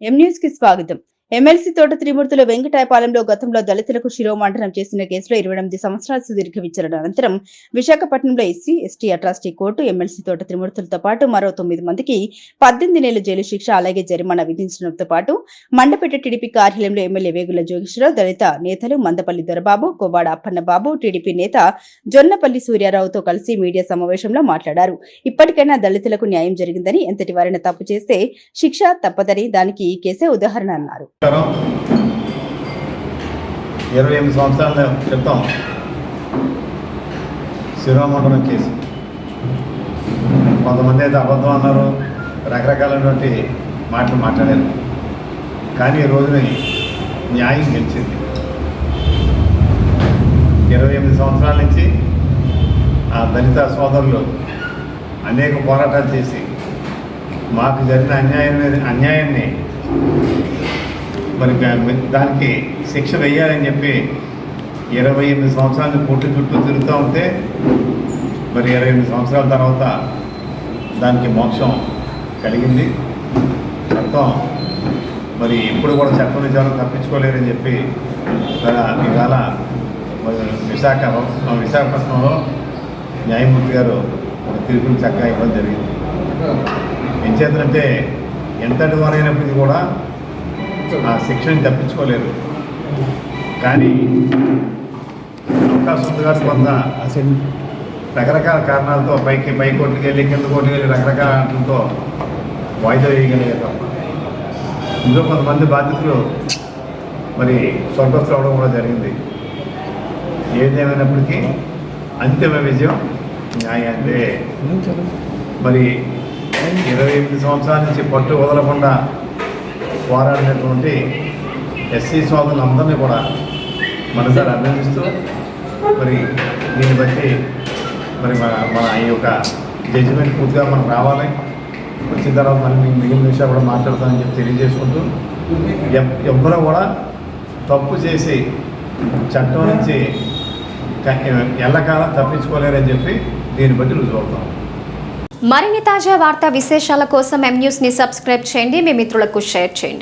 ఎం న్యూస్కి స్వాగతం. ఎమ్మెల్సీ తోట త్రిమూర్తుల వెంకటాయపాలెంలో గతంలో దళితులకు శిరోమండనం చేసిన కేసులో ఇరవై ఎనిమిది సంవత్సరాల సుదీర్ఘ విచారణ అనంతరం విశాఖపట్నంలో SC ST atrocity court MLC Thota త్రిమూర్తులతో పాటు మరో తొమ్మిది మందికి పద్దెనిమిది నెలల జైలు శిక్ష అలాగే జరిమానా విధించడంతో పాటు మండపేట టీడీపీ కార్యాలయంలో ఎమ్మెల్యే వేగుల జోగేశ్వరరావు దళిత నేతలు మందపల్లి దొరబాబు కోవాడ అప్పన్నబాబు టీడీపీ నేత జొన్నపల్లి సూర్యారావుతో కలిసి మీడియా సమావేశంలో మాట్లాడారు. ఇప్పటికైనా దళితులకు న్యాయం జరిగిందని ఎంతటి వారైనా తప్పు చేస్తే శిక్ష తప్పదని దానికి ఈ కేసే ఉదాహరణ అన్నారు. ఇరవై ఎనిమిది సంవత్సరాల క్రితం శిరోమండలం కేసు. కొంతమంది అయితే అబద్ధం అన్నారు రకరకాలైనటువంటి మాటలు మాట్లాడారు. కానీ ఈ రోజున న్యాయం గెలిచింది. ఇరవై ఎనిమిది సంవత్సరాల నుంచి ఆ దళిత సోదరులు అనేక పోరాటాలు చేసి మాకు జరిగిన అన్యాయం అన్యాయాన్ని మరి దానికి శిక్ష వేయాలని చెప్పి ఇరవై ఎనిమిది సంవత్సరాలు కోర్టు చుట్టూ తిరుగుతూ ఉంటే మరి ఇరవై ఎనిమిది సంవత్సరాల తర్వాత దానికి మోక్షం కలిగింది. చట్టం మరి ఇప్పుడు కూడా చట్టం ఎవరు తప్పించుకోలేరని చెప్పి ఇవాళ మరి విశాఖ విశాఖపట్నంలో న్యాయమూర్తి గారు ఒక తీర్పుని చక్కగా ఇవ్వడం జరిగింది. ఏం చేతనంటే ఎంతటి వారైనప్పటికీ కూడా ఆ శిక్షని తప్పించుకోలేరు కానీ అవకాశం ఉంది కాబట్టి కొంత రకరకాల కారణాలతో పైకి పై కోర్టుకి వెళ్ళి కింద కోర్టుకి వెళ్ళి రకరకాల ఆటలతో వాయిదా వేయగలిగారు ఇందులో కొంతమంది బాధితులు మరి స్వర్గస్థులు అవడం కూడా జరిగింది. ఏదేమైనప్పటికీ అంతిమ విజయం న్యాయాన్ని మరి ఇరవై ఎనిమిది సంవత్సరాల నుంచి పట్టు వదలకుండా పోరాడినటువంటి ఎస్సీ సోదరులందరినీ కూడా మనసారి అభినందిస్తూ మరి దీన్ని బట్టి మరి మన మన ఈ యొక్క జడ్జిమెంట్ పూర్తిగా మనం రావాలి. వచ్చిన తర్వాత మళ్ళీ మిగిలిన విషయాలు కూడా మాట్లాడతామని చెప్పి తెలియజేసుకుంటూ ఎవ్- ఎవ్వరూ కూడా తప్పు చేసి చట్టం నుంచి ఎల్లకాలం తప్పించుకోలేరని చెప్పి దీన్ని బట్టి రుజువు అవుతాం. మరిన్ని తాజా వార్తా విశేషాల కోసం ఎం న్యూస్ని సబ్స్క్రైబ్ చేయండి. మీ మిత్రులకు షేర్ చేయండి.